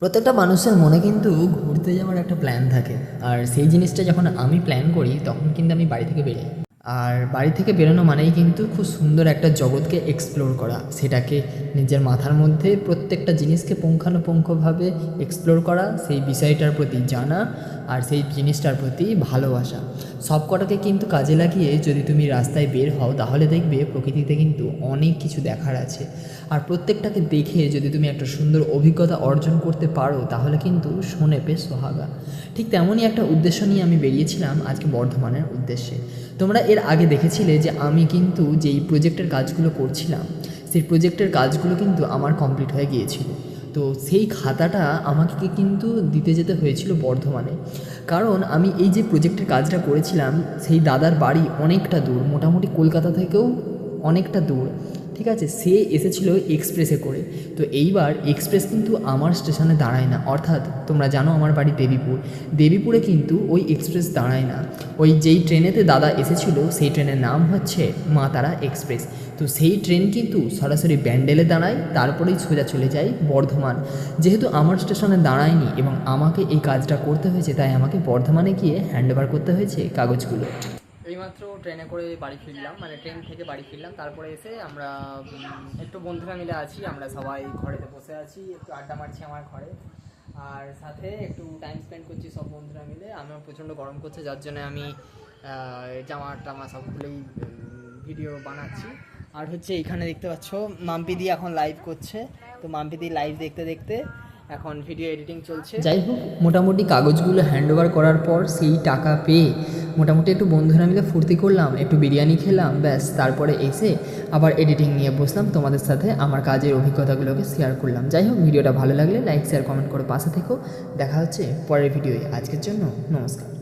প্রত্যেকটা মানুষের মনে কিন্তু ঘুরতে যাওয়ার একটা প্ল্যান থাকে। আর সেই জিনিসটা যখন আমি প্ল্যান করি, তখন কিন্তু আমি বাড়ি থেকে বেরোই। আর বাড়ি থেকে বেরোনো মানেই কিন্তু খুব সুন্দর একটা জগৎকে এক্সপ্লোর করা। সেটাকে নিজের মাথার মধ্যে প্রত্যেকটা জিনিসকে পুঙ্খানুপুঙ্খভাবে এক্সপ্লোর করা, সেই বিষয়টার প্রতি জানা আর সেই জিনিসটার প্রতি ভালোবাসা। সব কটাকে কিন্তু কাজে লাগিয়ে যদি তুমি রাস্তায় বের হও, তাহলে দেখবে প্রকৃতিতে কিন্তু অনেক কিছু দেখার আছে। আর প্রত্যেকটাকে দেখে যদি তুমি একটা সুন্দর অভিজ্ঞতা অর্জন করতে পারো, তাহলে কিন্তু শোনে পে সোহাগা। ঠিক তেমনই একটা উদ্দেশ্য নিয়ে আমি বেরিয়েছিলাম আজকে বর্ধমানের উদ্দেশ্যে। তোমরা এর আগে দেখেছিলে যে আমি কিন্তু যেই প্রজেক্টের কাজগুলো করছিলাম সেই প্রজেক্টের কাজগুলো কিন্তু আমার কমপ্লিট হয়ে গিয়েছিল। তো সেই খাতাটা আমাকে কিন্তু দিতে যেতে হয়েছিল বর্ধমানে। কারণ আমি এই যে প্রোজেক্টের কাজটা করেছিলাম, সেই দাদার বাড়ি অনেকটা দূর, মোটামুটি কলকাতা থেকেও অনেকটা দূর। ঠিক আছে? সে এসেছিল এক্সপ্রেসে করে। তো এইবার এক্সপ্রেস কিন্তু আমার স্টেশনে দাঁড়ায় না। অর্থাৎ তোমরা জানো আমার বাড়ি দেবীপুর। দেবীপুরে কিন্তু ওই এক্সপ্রেস দাঁড়ায় না। ওই যেই ট্রেনেতে দাদা এসেছিল, সেই ট্রেনের নাম হচ্ছে মা তারা এক্সপ্রেস তো সেই ট্রেন কিন্তু সরাসরি ব্যান্ডেলে দাঁড়ায়, তারপরেই সোজা চলে যায় বর্ধমান। যেহেতু আমার স্টেশনে দাঁড়ায়নি এবং আমাকে এই কাজটা করতে হয়েছে, তাই আমাকে বর্ধমানে গিয়ে হ্যান্ডওভার করতে হয়েছে কাগজগুলো। এইমাত্র ট্রেনে করে বাড়ি ফিরলাম মানে ট্রেন থেকে বাড়ি ফিরলাম। তারপরে এসে আমরা একটু বন্ধুরা মিলে আছি, আমরা সবাই ঘরেতে বসে আছি, একটু আড্ডা মারছি আমার ঘরে। আর সাথে একটু টাইম স্পেন্ড করছি সব বন্ধুরা মিলে। আমার প্রচণ্ড গরম করছে, যার জন্য আমি জামা টামা সব খুলেই ভিডিও বানাচ্ছি। আর হচ্ছে এখানে দেখতে পাচ্ছ মাম্পিদি এখন লাইভ করছে। তো মাম্পিদি লাইভ দেখতে দেখতে এখন ভিডিও এডিটিং চলছে। যাই হোক, মোটামুটি কাগজগুলো হ্যান্ড ওভার করার পর সেই টাকা পেয়ে মোটামুটি একটু বন্ধুরা মিলে ফুর্তি করলাম, একটু বিরিয়ানি খেলাম, ব্যাস, তারপরে এসে আবার এডিটিং নিয়ে বসলাম, তোমাদের সাথে আমার কাজের অভিজ্ঞতাগুলোকে শেয়ার করলাম। যাই হোক, ভিডিওটা ভালো লাগলে লাইক শেয়ার কমেন্ট করে পাশে থেকো। দেখা হচ্ছে পরের ভিডিওয়ে। আজকের জন্য নমস্কার।